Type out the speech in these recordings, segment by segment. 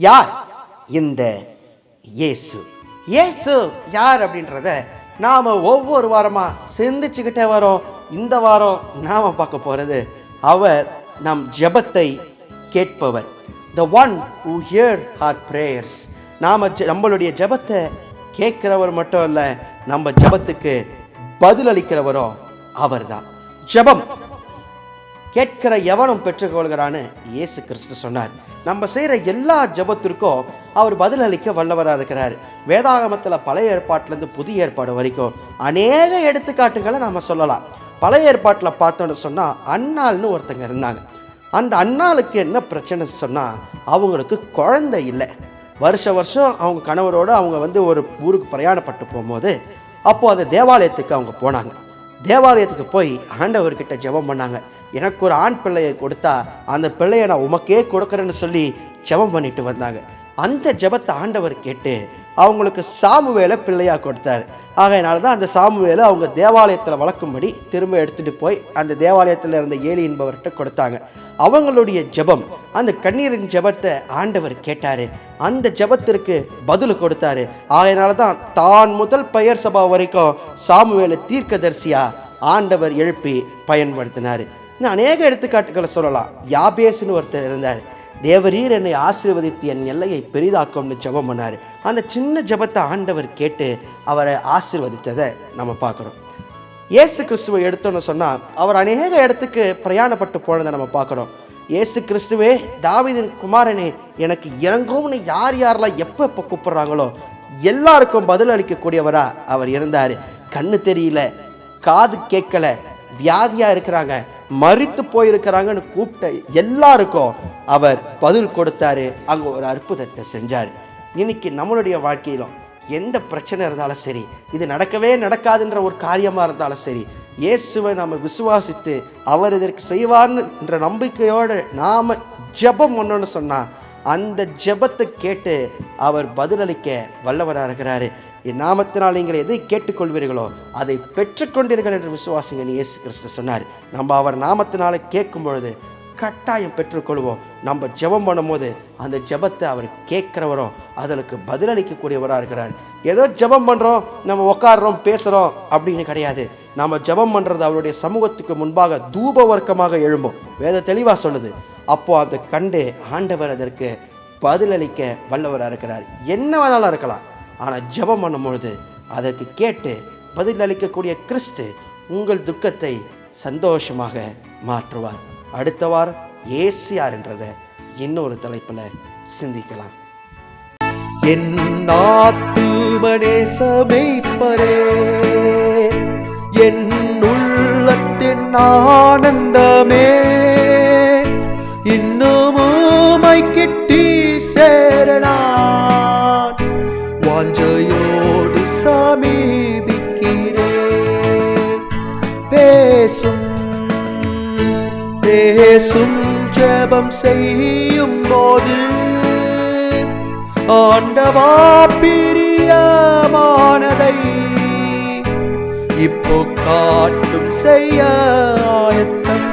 யார்? இந்த இயேசு. இயேசு யார் அப்படின்றத நாம் ஒவ்வொரு வாரமாக சிந்திச்சுக்கிட்டே வரோம். இந்த வாரம் நாம் பார்க்க போகிறது அவர் நம் ஜெபத்தை கேட்பவர். The one who hear our prayers நாம் நம்மளுடைய ஜெபத்தை கேட்குறவர் மட்டும் இல்லை நம்ம ஜெபத்துக்கு பதிலளிக்கிறவரும் அவர்தான். ஜெபம் கேட்கிற எவனும் பெற்றுக்கொள்கிறான்னு இயேசு கிறிஸ்து சொன்னார். நம்ம செய்கிற எல்லா ஜபத்திற்கும் அவர் பதிலளிக்க வல்லவராக இருக்கிறார். வேதாகமத்தில் பழைய ஏற்பாட்டிலேருந்து புதிய ஏற்பாடு வரைக்கும் அநேக எடுத்துக்காட்டுகளை நம்ம சொல்லலாம். பழைய ஏற்பாட்டில் பார்த்தோன்னு சொன்னால் அன்னாள்னு ஒருத்தங்க இருந்தாங்க. அந்த அன்னாளுக்கு என்ன பிரச்சனை சொன்னால் அவங்களுக்கு குழந்தை இல்லை. வருஷ வருஷம் அவங்க கணவரோடு அவங்க வந்து ஒரு ஊருக்கு பிரயாணப்பட்டு போகும்போது அப்போது அந்த தேவாலயத்துக்கு அவங்க போனாங்க. தேவாலயத்துக்கு போய் ஆண்டவர்கிட்ட ஜெபம் பண்ணாங்க. எனக்கு ஒரு ஆண் பிள்ளையை கொடுத்தா அந்த பிள்ளையை நான் உமக்கே கொடுக்குறேன்னு சொல்லி ஜெபம் பண்ணிட்டு வந்தாங்க. அந்த ஜெபத்தை ஆண்டவர் கேட்டு அவங்களுக்கு சாமுவேலை பிள்ளையாக கொடுத்தார். ஆகையினால தான் அந்த சாமுவேலை அவங்க தேவாலயத்தில் வளர்க்கும்படி திரும்ப எடுத்துகிட்டு போய் அந்த தேவாலயத்தில் இருந்த ஏலி என்பவர்கிட்ட கொடுத்தாங்க. அவங்களுடைய ஜெபம். அந்த கண்ணீரின் ஜெபத்தை ஆண்டவர் கேட்டார். அந்த ஜெபத்திற்கு பதில் கொடுத்தாரு. அதனால தான் தான் முதல் பெயர் சபா வரைக்கும் சாமுவேலை தீர்க்கதரிசியா ஆண்டவர் எழுப்பி பயன்படுத்தினார். இன்னும் அநேக எடுத்துக்காட்டுகளை சொல்லலாம். யாபேஸ்னு ஒருத்தர் இருந்தார். தேவரீர் என்னை ஆசீர்வதித்து என் எல்லையை பெரிதாக்கும்னு ஜெபம் பண்ணார். அந்த சின்ன ஜெபத்தை ஆண்டவர் கேட்டு அவரை ஆசீர்வதித்ததை நம்ம பார்க்குறோம். இயேசு கிறிஸ்துவை எடுத்தோன்னு சொன்னால் அவர் அநேக இடத்துக்கு பிரயாணப்பட்டு போனதை நம்ம பார்க்குறோம். இயேசு கிறிஸ்துவே தாவிதின் குமாரனே எனக்கு இறங்கும்னு யார் யாரெல்லாம் எப்போ எப்போ கூப்பிட்றாங்களோ எல்லாருக்கும் பதில் அளிக்கக்கூடியவராக அவர் இருந்தார். கண்ணு தெரியல காது கேட்கல வியாதியாக இருக்கிறாங்க மறித்து போயிருக்கிறாங்கன்னு கூப்பிட்ட எல்லாருக்கும் அவர் பதில் கொடுத்தாரு. அங்கே ஒரு அற்புதத்தை செஞ்சார். இன்னைக்கு நம்மளுடைய வாழ்க்கையிலும் எந்த பிரச்சனை இருந்தாலும் சரி இது நடக்கவே நடக்காதுன்ற ஒரு காரியமாக இருந்தாலும் சரி இயேசுவை நாம் விசுவாசித்து அவர் இதற்கு செய்வார்ன்ற நம்பிக்கையோடு நாம் ஜெபம் ஒன்றுன்னு சொன்னால் அந்த ஜெபத்தை கேட்டு அவர் பதிலளிக்க வல்லவராக இருக்கிறாரு. என் நாமத்தினால் நீங்கள் எதை கேட்டுக்கொள்வீர்களோ அதை பெற்றுக்கொண்டீர்கள் என்று விசுவாசிங்க இயேசு கிறிஸ்து சொன்னார். நம்ம அவர் நாமத்தினால் கேட்கும் பொழுது கட்டாயம் பெற்றுக்கொள்வோம். நம்ம ஜெபம் பண்ணும்போது அந்த ஜெபத்தை அவர் கேட்குறவரும் அதற்கு பதிலளிக்கக்கூடியவராக இருக்கிறார். ஏதோ ஜெபம் பண்ணுறோம் நம்ம உட்காடுறோம் பேசுகிறோம் அப்படின்னு கிடையாது. நம்ம ஜெபம் பண்ணுறது அவருடைய சமூகத்துக்கு முன்பாக தூப வர்க்கமாக எழும்பும். வேத தெளிவாக சொல்லுது. அப்போது அந்த கண்டு ஆண்டவர் அதற்கு பதிலளிக்க வல்லவராக இருக்கிறார். என்ன வேணாலும் இருக்கலாம். ஆனால் ஜெபம் பண்ணும்பொழுது அதற்கு கேட்டு பதிலளிக்கக்கூடிய கிறிஸ்து உங்கள் துக்கத்தை சந்தோஷமாக மாற்றுவார். அடுத்த வாரம் ஏசியார் என்றதை இன்னொரு தலைப்பில் சிந்திக்கலாம். என் ஆத்துமனே என் உள்ளத்தின் ஆனந்தமே. பேசும் ஜபம் செய்யும் போது ஆண்டவா பிரியமானதை இப்போ காட்டும் செய்ய ஆயத்தம்.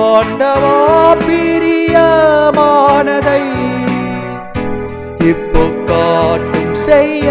ஆண்டவா பிரியமானதை இப்போ காட்டும் செய்ய